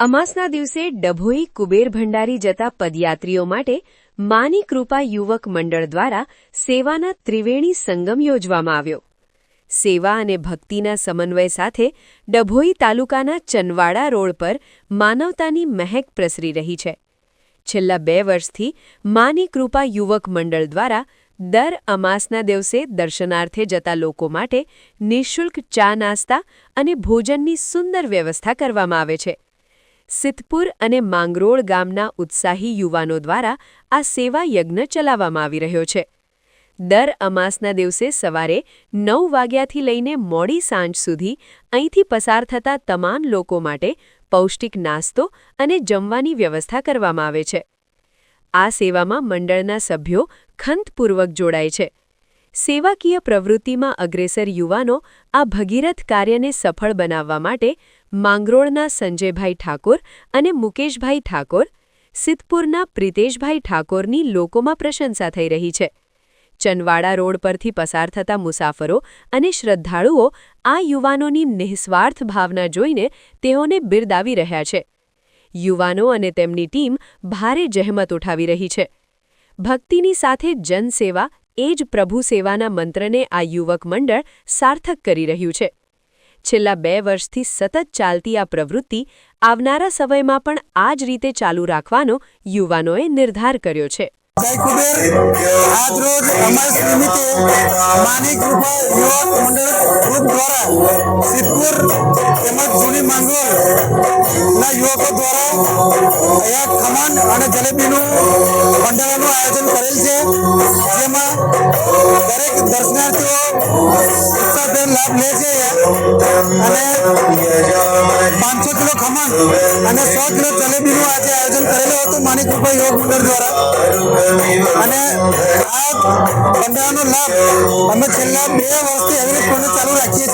અમાસના દિવસે ડભોઈ કુબેર ભંડારી જતા પદયાત્રીઓ માટે માની કૃપા યુવક મંડળ દ્વારા સેવાના ત્રિવેણી સંગમ યોજવામાં આવ્યો. સેવા અને ભક્તિના સમન્વય સાથે ડભોઈ તાલુકાના ચનવાડા રોડ પર માનવતાની મહેક પ્રસરી રહી છે. છેલ્લા બે વર્ષથી માની કૃપા યુવક મંડળ દ્વારા દર અમાસના દિવસે દર્શનાર્થે જતા લોકો માટે નિઃશુલ્ક ચા નાસ્તા અને ભોજનની સુંદર વ્યવસ્થા કરવામાં આવે છે. સિદ્ધપુર અને માંગરોળ ગામના ઉત્સાહી યુવાનો દ્વારા આ સેવા યજ્ઞ ચલાવવામાં આવી રહ્યો છે. દર અમાસના દિવસે સવારે નવ વાગ્યાથી લઈને મોડી સાંજ સુધી અહીંથી પસાર થતા તમામ લોકો માટે પૌષ્ટિક નાસ્તો અને જમવાની વ્યવસ્થા કરવામાં આવે છે. આ સેવામાં મંડળના સભ્યો ખંતપૂર્વક જોડાય છે. સેવાકીય પ્રવૃત્તિમાં અગ્રેસર યુવાનો આ ભગીરથ કાર્યને સફળ બનાવવા માટે માંગરોળના સંજયભાઈ ઠાકોર અને મુકેશભાઈ ઠાકોર, સિદ્ધપુરના પ્રિતેશભાઈ ઠાકોરની લોકોમાં પ્રશંસા થઈ રહી છે. ચનવાડા રોડ પરથી પસાર થતા મુસાફરો અને શ્રદ્ધાળુઓ આ યુવાનોની નિઃસ્વાર્થ ભાવના જોઈને તેઓને બિરદાવી રહ્યા છે. યુવાનો અને તેમની ટીમ ભારે જહેમત ઉઠાવી રહી છે. ભક્તિની સાથે જનસેવા એ જ પ્રભુ સેવાના મંત્રને આ યુવક મંડળ સાર્થક કરી રહ્યું છે. છેલ્લા બે વર્ષથી સતત ચાલતી આ પ્રવૃત્તિ આવનારા સમયમાં પણ આ જ રીતે ચાલુ રાખવાનો યુવાનોએ નિર્ધાર કર્યો છે. યુવક દ્વારા અહીંયા ખમણ અને જલેબીનું મંડળનું આયોજન કરેલ છે. દરેક દર્શનાર્થીઓ ઉત્સાહભેર લાભ લે છે અને પાંચસો કિલો ખમણ અને સો કિલો જલેબીનું આજે આયોજન કરેલું હતું માની કૃપા યોગ મંડળ દ્વારા. અને આ ભંડારનો લાભ અમે છેલ્લા બે વર્ષથી એવી રીતને ચાલુ રાખીએ છીએ